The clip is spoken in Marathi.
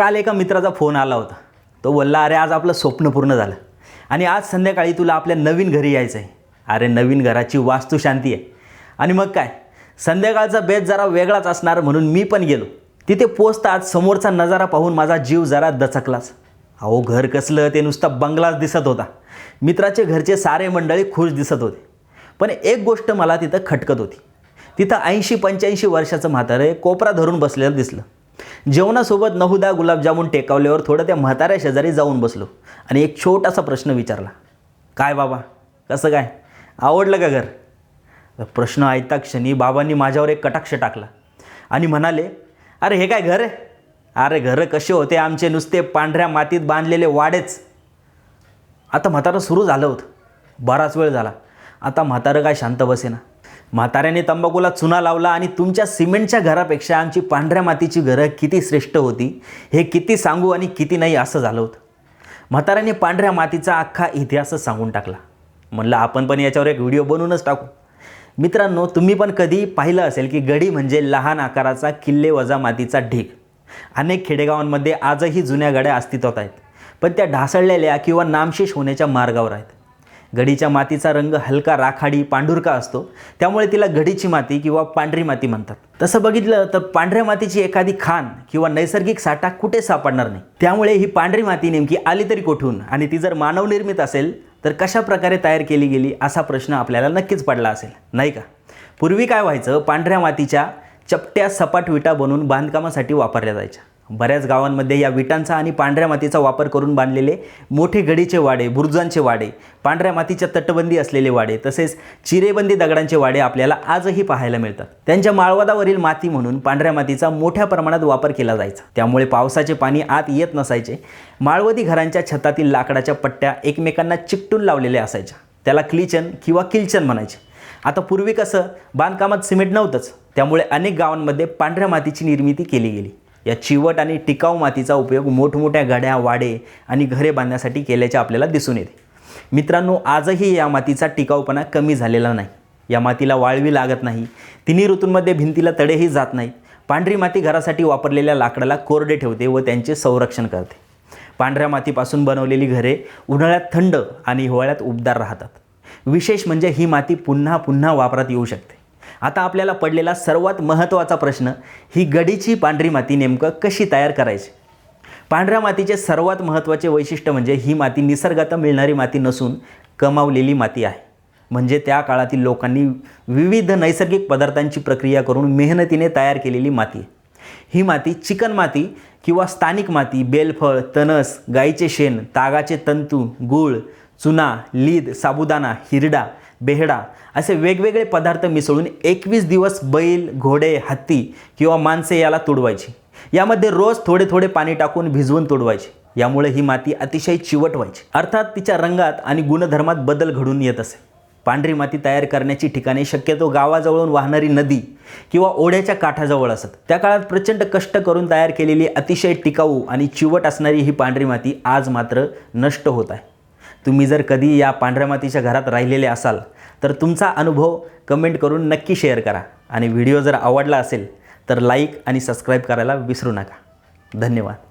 काल एका मित्राचा फोन आला होता. तो बोलला अरे आज आपलं स्वप्न पूर्ण झालं. आणि आज संध्याकाळी तुला आपल्या नवीन घरी यायचं आहे. अरे नवीन घराची वास्तुशांती आहे. आणि मग काय? संध्याकाळचा बेत जरा वेगळाच असणार म्हणून मी पण गेलो. तिथे पोचताच समोरचा नजारा पाहून माझा जीव जरा दचकलाच. अहो घर कसलं ते नुसता बंगलाच दिसत होता. मित्राचे घरचे सारे मंडळी खुश दिसत होते. पण एक गोष्ट मला तिथं खटकत होती. तिथं ऐंशी पंच्याऐंशी वर्षाचं म्हातारे कोपरा धरून बसलेलं दिसलं. जेवणासोबत नहुदा गुलाबजामुन टेकावल्यावर थोडं त्या म्हाताऱ्या शेजारी जाऊन बसलो आणि एक छोटासा प्रश्न विचारला. काय बाबा? कसं काय? आवडलं का घर? प्रश्न ऐकता क्षणी बाबांनी माझ्यावर एक कटाक्ष टाकला आणि म्हणाले अरे हे काय घर आहे? अरे घरं कसे होते? आमचे नुसते पांढऱ्या मातीत बांधलेले वाडेच. आता म्हातारं सुरू झालं होतं. बराच वेळ झाला. आता म्हातारं काय शांत बसेना. म्हाताऱ्याने तंबाखूला चुना लावला आणि तुमच्या सिमेंटच्या घरापेक्षा आमची पांढऱ्या मातीची घरं किती श्रेष्ठ होती हे किती सांगू आणि किती नाही असं झालं होतं. म्हाताऱ्याने पांढऱ्या मातीचा अख्खा इतिहासच सांगून टाकला. म्हणलं आपण पण याच्यावर एक व्हिडिओ बनवूनच टाकू. मित्रांनो तुम्ही पण कधी पाहिलं असेल की गडी म्हणजे लहान आकाराचा किल्ले वजा मातीचा ढीग. अनेक खेडेगावांमध्ये आजही जुन्या गड्या अस्तित्वात आहेत पण त्या ढासळलेल्या किंवा नामशेष होण्याच्या मार्गावर आहेत. घडीच्या मातीचा रंग हलका राखाडी पांढुरका असतो. त्यामुळे तिला घडीची माती किंवा पांढरी माती म्हणतात. तसं बघितलं तर पांढऱ्या मातीची एखादी खाण किंवा नैसर्गिक साठा कुठे सापडणार नाही. त्यामुळे ही पांढरी माती नेमकी आली तरी कोठून आणि ती जर मानवनिर्मित असेल तर कशा प्रकारे तयार केली गेली असा प्रश्न आपल्याला नक्कीच पडला असेल नाही का? पूर्वी काय व्हायचं? पांढऱ्या मातीच्या चपट्या सपाट विटा बनवून बांधकामासाठी वापरल्या जायच्या. बऱ्याच गावांमध्ये या विटांचा आणि पांढऱ्या मातीचा वापर करून बांधलेले मोठे गडीचे वाडे बुरुजांचे वाडे पांढऱ्या मातीच्या तटबंदी असलेले वाडे तसेच चिरेबंदी दगडांचे वाडे आपल्याला आजही पाहायला मिळतात. त्यांच्या माळवादावरील माती म्हणून पांढऱ्या मातीचा मोठ्या प्रमाणात वापर केला जायचा. त्यामुळे पावसाचे पाणी आत येत नसायचे. माळवदी घरांच्या छतातील लाकडाच्या पट्ट्या एकमेकांना चिकटून लावलेल्या असायच्या. त्याला क्लिचन किंवा किलचन म्हणायचे. आता पूर्वी कसं बांधकामात सिमेंट नव्हतंच. त्यामुळे अनेक गावांमध्ये पांढऱ्या मातीची निर्मिती केली गेली. या चिवट आणि टिकाऊ मातीचा उपयोग मोठमोठ्या गड्या वाडे आणि घरे बांधण्यासाठी केल्याचे आपल्याला दिसून येते. मित्रांनो आजही या मातीचा टिकाऊपणा कमी झालेला नाही. या मातीला वाळवी लागत नाही. तिन्ही ऋतूंमध्ये भिंतीला तडेही जात नाहीत. पांढरी माती घरासाठी वापरलेल्या लाकडाला कोरडे ठेवते व त्यांचे संरक्षण करते. पांढऱ्या मातीपासून बनवलेली घरे उन्हाळ्यात थंड आणि हिवाळ्यात उबदार राहतात. विशेष म्हणजे ही माती पुन्हा पुन्हा वापरात येऊ शकते. आता आपल्याला पडलेला सर्वात महत्त्वाचा प्रश्न ही गडीची पांढरी माती नेमकं कशी तयार करायची? पांढऱ्या मातीचे सर्वात महत्त्वाचे वैशिष्ट्य म्हणजे ही माती निसर्गात मिळणारी माती नसून कमावलेली माती आहे. म्हणजे त्या काळातील लोकांनी विविध नैसर्गिक पदार्थांची प्रक्रिया करून मेहनतीने तयार केलेली माती ही माती चिकन माती किंवा स्थानिक माती बेलफळ तणस गाईचे शेण तागाचे तंतू गूळ चुना लीद साबुदाणा हिरडा बेहडा असे वेगवेगळे पदार्थ मिसळून एकवीस दिवस बैल घोडे हत्ती किंवा माणसे याला तुडवायची. यामध्ये रोज थोडे थोडे पाणी टाकून भिजवून तुडवायची. यामुळे ही माती अतिशय चिवट व्हायची. अर्थात तिच्या रंगात आणि गुणधर्मात बदल घडून येत असे. पांढरी माती तयार करण्याची ठिकाणे शक्यतो गावाजवळून वाहणारी नदी किंवा ओढ्याच्या काठाजवळ असत. त्या काळात प्रचंड कष्ट करून तयार केलेली अतिशय टिकाऊ आणि चिवट असणारी ही पांढरी माती आज मात्र नष्ट होत आहे. तुम्ही जर कधी या पांढऱ्या मातीच्या घरात राहिलेले असाल तर तुमचा अनुभव कमेंट करून नक्की शेअर करा. आणि व्हिडिओ जर आवडला असेल तर लाईक आणि सबस्क्राईब करायला विसरू नका. धन्यवाद.